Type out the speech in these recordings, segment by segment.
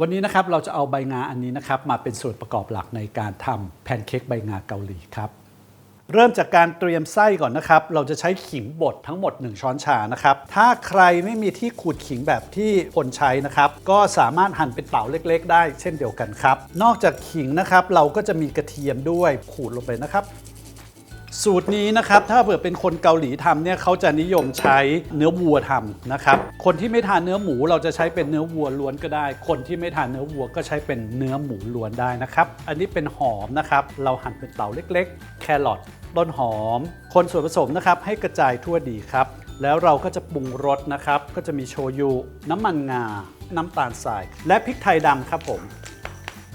วันนี้นะครับเราจะเอาใบงาอันนี้นะครับมาเป็นส่วนประกอบหลักในการทำแพนเค้กใบงาเกาหลีครับ เริ่มจากการเตรียมไส้ก่อนนะครับ เราจะใช้ขิงบดทั้งหมด 1 ช้อนชานะครับ ถ้าใครไม่มีที่ขูดขิงแบบที่คนใช้นะครับ ก็สามารถหั่นเป็นเต๋าเล็กๆ ได้เช่นเดียวกันครับ นอกจากขิงนะครับเราก็จะมีกระเทียมด้วยขูดลงไปนะครับ สูตรนี้นะครับถ้าเผื่อเป็นคนเกาหลีทำเนี่ยเขาจะนิยมใช้เนื้อวัวทำนะครับคนที่ไม่ทานเนื้อหมูเราจะใช้เป็นเนื้อวัวล้วนก็ได้ คนที่ไม่ทานเนื้อวัวก็ใช้เป็นเนื้อหมูล้วนได้นะครับ อันนี้เป็นหอมนะครับเราหั่นเป็นเต๋าเล็ก ๆ แครอทต้นหอม คนส่วนผสมนะครับให้กระจายทั่วดีครับ แล้วเราก็จะปรุงรสนะครับ ก็จะมีโชยุ น้ำมันงา น้ำตาลทราย และพริกไทยดำครับผม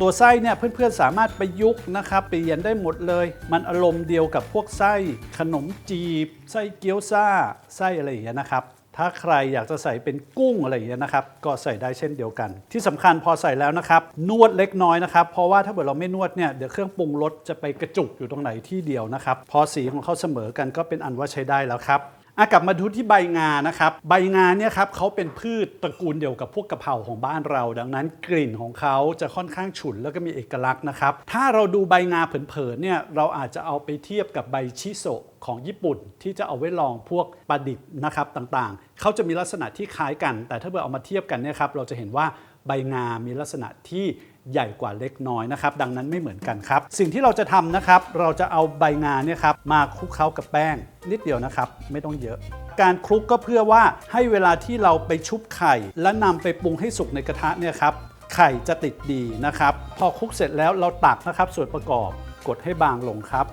ตัวไส้เนี่ยเพื่อนๆสามารถประยุกต์นะครับเปลี่ยนได้หมดเลย มันอารมณ์เดียวกับพวกไส้ขนมจีบ ไส้เกี๊ยวซ่า ไส้อะไรอย่างเงี้ยนะครับ ถ้าใครอยากจะใส่เป็นกุ้งอะไรอย่างเงี้ยนะครับ ก็ใส่ได้เช่นเดียวกัน ที่สำคัญพอใส่แล้วนะครับ นวดเล็กน้อยนะครับ เพราะว่าถ้าเกิดเราไม่นวดเนี่ยเดี๋ยวเครื่องปรุงรสจะไปกระจุกอยู่ตรงไหนที่เดียวนะครับ พอสีของเขาเสมอกันก็เป็นอันว่าใช้ได้แล้วครับ อะกลับมาดูที่ใบงานะครับ ใบงาเนี่ยครับเขาเป็นพืชตระกูลเดียวกับพวกกะเพราของบ้านเรา ดังนั้นกลิ่นของเขาจะค่อนข้างฉุนแล้วก็มีเอกลักษณ์นะครับ ถ้าเราดูใบงาเผินๆเนี่ยเราอาจจะเอาไปเทียบกับใบชิโซะของญี่ปุ่นที่จะเอาไว้ลองพวกปลาดิบนะครับต่างๆ เขาจะมีลักษณะที่คล้ายกัน แต่ถ้าเกิดเอามาเทียบกันเนี่ยครับเราจะเห็นว่าใบงามีลักษณะที่ ใหญ่กว่าเล็กน้อยนะครับ ดังนั้นไม่เหมือนกันครับ สิ่งที่เราจะทำนะครับ เราจะเอาใบงาเนี่ยครับมาคลุกเคล้ากับแป้ง นิดเดียวนะครับ ไม่ต้องเยอะ การคลุกก็เพื่อว่าให้เวลาที่เราไปชุบไข่ และนำไปปรุงให้สุกในกระทะเนี่ยครับไข่จะติดดีนะครับ พอคลุกเสร็จแล้วเราตักนะครับ ส่วนประกอบกดให้บางลงครับ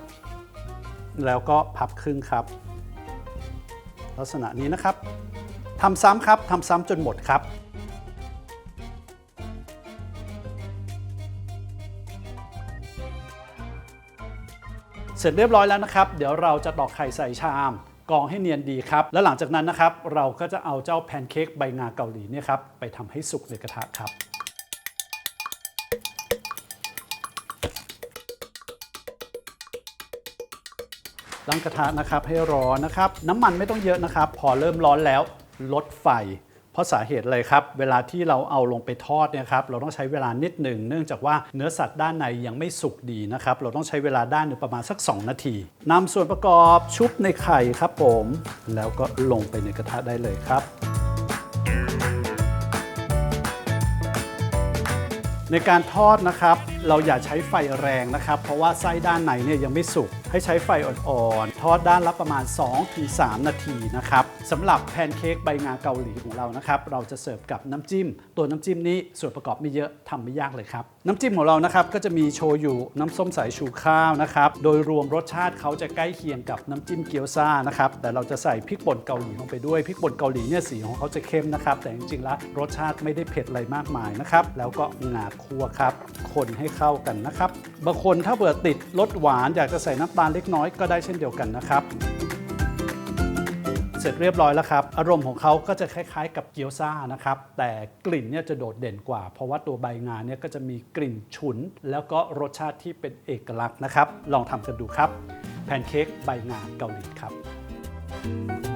แล้วก็พับครึ่งครับ ลักษณะนี้นะครับทำซ้ำครับทำซ้ำจนหมดครับ สร็จเรียบร้อยแล้วนะครับ เดี๋ยวเราจะตอกไข่ใส่ชามกองให้เนียนดีครับ แล้วหลังจากนั้นนะครับ เราก็จะเอาเจ้าแพนเค้กใบงาเกาหลีเนี่ยครับไปทำให้สุกในกระทะครับตั้งกระทะนะครับให้ร้อนนะครับ น้ำมันไม่ต้องเยอะนะครับ พอเริ่มร้อนแล้วลดไฟ เพราะสาเหตุเลยครับ เวลาที่เราเอาลงไปทอดเนี่ยครับเราต้องใช้เวลานิดหนึ่งเนื่องจากว่าเนื้อสัตว์ด้านในยังไม่สุกดีนะครับเราต้องใช้เวลาด้านหนึ่งประมาณสัก 2 นาทีนำส่วนประกอบชุบในไข่ครับผม แล้วก็ลงไปในกระทะได้เลยครับในการทอดนะครับ เราอย่าใช้ไฟแรงนะครับ เพราะว่าไส้ด้านในเนี่ยยังไม่สุก ให้ใช้ไฟอ่อนๆ ทอดด้านละประมาณ 2-3 นาทีนะครับสำหรับแพนเค้กใบงาเกาหลีของเรานะครับ เราจะเสิร์ฟกับน้ำจิ้ม ตัวน้ำจิ้มนี้ส่วนประกอบไม่เยอะทำไม่ยากเลยครับ น้ำจิ้มของเรานะครับก็จะมีโชยุน้ำส้มสายชูข้าวนะครับ โดยรวมรสชาติเขาจะใกล้เคียงกับน้ำจิ้มเกี๊ยวซ่านะครับ แต่เราจะใส่พริกป่นเกาหลีลงไปด้วย พริกป่นเกาหลีเนี่ยสีของเขาจะเข้มนะครับ แต่จริงๆแล้วรสชาติไม่ได้เผ็ดอะไรมากมายนะครับ แล้วก็งาคั่วครับ คนให้เข้ากันนะครับ บางคนถ้าเบื่อติดรสหวานอยากจะใส่น้ำตาลเล็กน้อยก็ได้เช่นเดียวกันนะครับ เสร็จเรียบร้อยแล้วครับ อารมณ์ของเขาก็จะคล้ายๆ กับเกี๊ยวซ่านะครับ แต่กลิ่นเนี่ยจะโดดเด่นกว่า เพราะว่าตัวใบงาเนี่ยก็จะมีกลิ่นฉุน แล้วก็รสชาติที่เป็นเอกลักษณ์นะครับ ลองทำกันดูครับ แพนเค้กใบงาเกาหลีครับ